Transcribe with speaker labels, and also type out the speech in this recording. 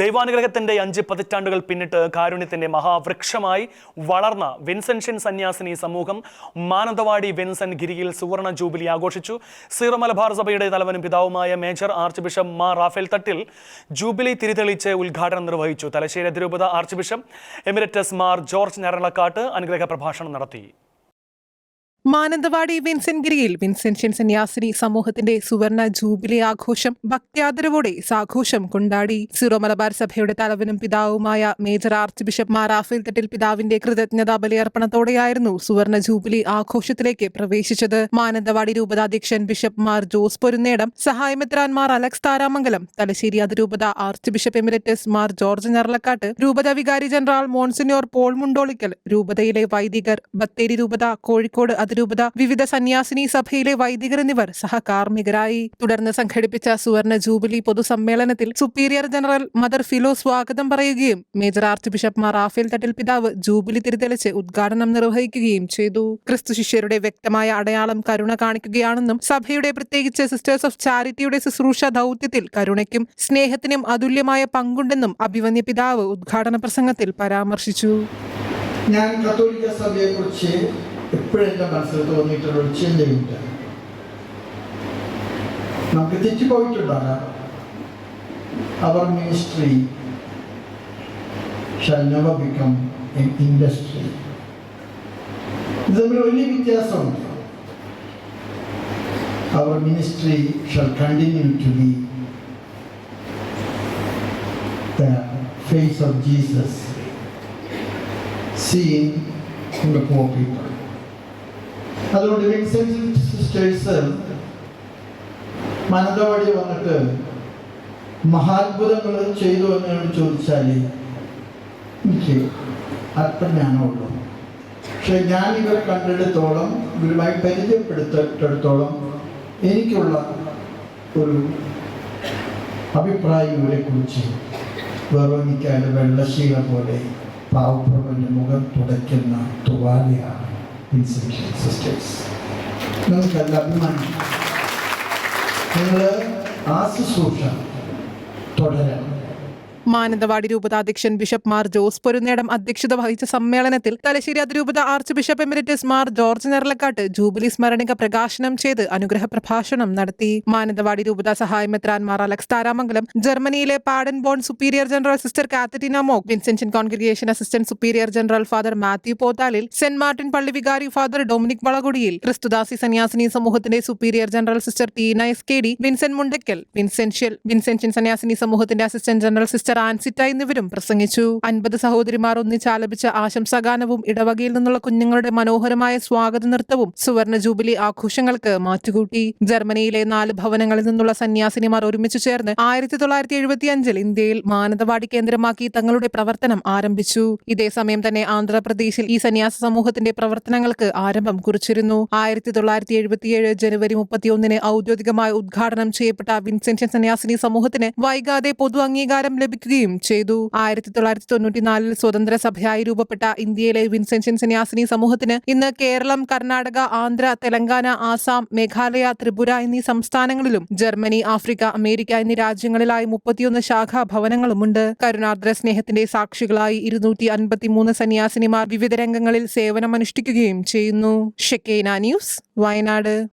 Speaker 1: ദൈവാനുഗ്രഹത്തിന്റെ അഞ്ച് പതിറ്റാണ്ടുകൾ പിന്നിട്ട് കാരുണ്യത്തിന്റെ മഹാവൃക്ഷമായി വളർന്ന വിൻസെൻഷ്യൻ സന്യാസിനി സമൂഹം മാനന്തവാടി വിൻസൻ ഗിരിയിൽ സുവർണ ജൂബിലി ആഘോഷിച്ചു. സീറോ മലബാർ സഭയുടെ തലവനും പിതാവുമായ major archbishop Mar Raphael Thattil jubilee തിരിതെളിച്ച് ഉദ്ഘാടനം നിർവഹിച്ചു. തലശ്ശേരി അതിരൂപത archbishop emeritus Mar George Njaralakatt അനുഗ്രഹ പ്രഭാഷണം നടത്തി.
Speaker 2: മാനന്തവാടി വിൻസെൻഗിരിയിൽ വിൻസെൻഷ്യൻ സന്യാസിനി സമൂഹത്തിന്റെ സുവർണ ജൂബിലി ആഘോഷം ഭക്ത്യാദരവോടെ സാഘോഷം കൊണ്ടാടി. സിറോ മലബാർ സഭയുടെ തലവനും പിതാവുമായ major archbishop Mar Raphael Thattil പിതാവിന്റെ കൃതജ്ഞതാ ബലിയർപ്പണത്തോടെയായിരുന്നു സുവർണ ജൂബിലി ആഘോഷത്തിലേക്ക് പ്രവേശിച്ചത്. മാനന്തവാടി രൂപതാധ്യക്ഷൻ ബിഷപ്പ് മാർ ജോസ് പൊരുന്നേടം സഹായമെത്രാൻമാർ അലക്സ് താരാമംഗലം തലശ്ശേരി അതിരൂപത archbishop emeritus Mar George Njaralakatt രൂപത വികാരി ജനറൽ മോൺസിനോർ പോൾ മുണ്ടോളിക്കൽ രൂപതയിലെ വൈദികർ ബത്തേരി രൂപത കോഴിക്കോട് അതിരൂപത വിവിധ സന്യാസിനി സഭയിലെ വൈദികർ എന്നിവർ സഹകാർമ്മികരായി. തുടർന്ന് സംഘടിപ്പിച്ച സുവർണ ജൂബിലി പൊതുസമ്മേളനത്തിൽ സുപ്പീരിയർ ജനറൽ മദർ ഫിലോ സ്വാഗതം പറയുകയും major archbishop Mar Raphael Thattil പിതാവ് ജൂബിലി തിരിതെളിച്ച് ഉദ്ഘാടനം നിർവഹിക്കുകയും ചെയ്തു. ക്രിസ്തു ശിഷ്യരുടെ വ്യക്തമായ അടയാളം കരുണ കാണിക്കുകയാണെന്നും സഭയുടെ പ്രത്യേകിച്ച് സിസ്റ്റേഴ്സ് ഓഫ് ചാരിറ്റിയുടെ ശുശ്രൂഷ ദൗത്യത്തിൽ കരുണയ്ക്കും സ്നേഹത്തിനും അതുല്യമായ പങ്കുണ്ടെന്നും അഭിവന്യ പിതാവ് ഉദ്ഘാടന പ്രസംഗത്തിൽ പരാമർശിച്ചു.
Speaker 3: ഞാൻ കത്തോലിക്ക സഭയെക്കുറിച്ച് എപ്പോഴും എൻ്റെ മനസ്സിൽ തോന്നിയിട്ടുള്ള ഒരു ചിന്തയുണ്ട് നമുക്ക് തെറ്റിപ്പോയിട്ടുണ്ടാകാം അവർ ministry shall never become an industry ഇത് തമ്മിൽ വലിയ വ്യത്യാസമുണ്ട് അവർ ministry shall continue to be the face of Jesus seen in the poor people. അതുകൊണ്ട് വിൻസെന്റ് സിസ്റ്റേഴ്സ് മാനന്തവാടി വന്നിട്ട് മഹാത്ഭുതങ്ങൾ ചെയ്തു എന്നോട് ചോദിച്ചാൽ എനിക്ക് അല്പജ്ഞാനമുള്ളൂ പക്ഷെ ഞാൻ ഇവർ കണ്ടെടുത്തോളം ഇവരുമായി പരിചയപ്പെടുത്തിടത്തോളം എനിക്കുള്ള ഒരു അഭിപ്രായം ഇവരെക്കുറിച്ച് വെറുതെ വെള്ളശീല പോലെ പാവപ്പെട്ടവന്റെ മുഖം തുടയ്ക്കുന്ന തുവാലയാണ്. ഇൻസെൻഷൻ സിസ്റ്റേഴ്സ് നമുക്കല്ല അഭിമാനം നിങ്ങൾ ആ ശുശ്രൂഷ തുടരണം.
Speaker 2: മാനന്തവാടി രൂപതാധ്യക്ഷൻ ബിഷപ്പ് മാർ ജോസ് പൊരുന്നേടം അധ്യക്ഷത വഹിച്ച സമ്മേളനത്തിൽ തലശ്ശേരി അതിരൂപത archbishop emeritus Mar George Njaralakatt jubilee സ്മരണിക പ്രകാശനം ചെയ്ത് അനുഗ്രഹ പ്രഭാഷണം നടത്തി. മാനന്തവാടി രൂപത സഹായമെത്രാൻ മാർ അലക്സ് താരാമംഗലം ജർമ്മനിയിലെ Paderborn superior general sister Catharina Mock Vincentian congregation assistant superior general father Mathew Pothalil saint Martin പള്ളി വികാരി ഫാദർ ഡൊമിനിക് വളകുടിയിൽ ക്രിസ്തുദാസി സന്യാസിനി സമൂഹത്തിന്റെ superior general sister Tina S K D Vincent Mundakkal Vincentian Vincentian സന്യാസിനി സമൂഹത്തിന്റെ അസിസ്റ്റന്റ് ജനറൽ സിസ്റ്റർ ആൻസിറ്റ എന്നിവരും പ്രസംഗിച്ചു. അൻപത് സഹോദരിമാർ ഒന്നിച്ചാലപിച്ച ആശംസാഗാനവും ഇടവകയിൽ നിന്നുള്ള കുഞ്ഞുങ്ങളുടെ മനോഹരമായ സ്വാഗത നൃത്തവും സുവർണ ജൂബിലി ആഘോഷങ്ങൾക്ക് മാറ്റുകൂട്ടി. ജർമ്മനിയിലെ നാല് ഭവനങ്ങളിൽ നിന്നുള്ള സന്യാസിനിമാർ ഒരുമിച്ച് ചേർന്ന് ആയിരത്തി തൊള്ളായിരത്തി എഴുപത്തി അഞ്ചിൽ ഇന്ത്യയിൽ മാനന്തവാടി കേന്ദ്രമാക്കി തങ്ങളുടെ പ്രവർത്തനം ആരംഭിച്ചു. ഇതേസമയം തന്നെ ആന്ധ്രാപ്രദേശിൽ ഈ സന്യാസ സമൂഹത്തിന്റെ പ്രവർത്തനങ്ങൾക്ക് ആരംഭം കുറിച്ചിരുന്നു. ആയിരത്തി തൊള്ളായിരത്തി എഴുപത്തിയേഴ് ജനുവരി മുപ്പത്തിയൊന്നിന് ഔദ്യോഗികമായി ഉദ്ഘാടനം ചെയ്യപ്പെട്ട വിൻസെൻഷ്യൻ സന്യാസിനി സമൂഹത്തിന് വൈകാതെ പൊതു അംഗീകാരം ലഭിക്കുകയും ചെയ്തു. ആയിരത്തി തൊള്ളായിരത്തി തൊണ്ണൂറ്റിനാലിൽ സ്വതന്ത്ര സഭയായി രൂപപ്പെട്ട ഇന്ത്യയിലെ വിൻസെൻഷ്യൻ സന്യാസിനി സമൂഹത്തിന് ഇന്ന് കേരളം കർണാടക ആന്ധ്ര തെലങ്കാന ആസാം മേഘാലയ ത്രിപുര എന്നീ സംസ്ഥാനങ്ങളിലും ജർമ്മനി ആഫ്രിക്ക അമേരിക്ക എന്നീ രാജ്യങ്ങളിലായി മുപ്പത്തിയൊന്ന് ശാഖാ ഭവനങ്ങളുമുണ്ട്. കരുണാർദ്ര സ്നേഹത്തിന്റെ സാക്ഷികളായി ഇരുന്നൂറ്റി അൻപത്തിമൂന്ന് സന്യാസിനിമാർ വിവിധ രംഗങ്ങളിൽ സേവനമനുഷ്ഠിക്കുകയും ചെയ്യുന്നു. Shekinah news Wayanad.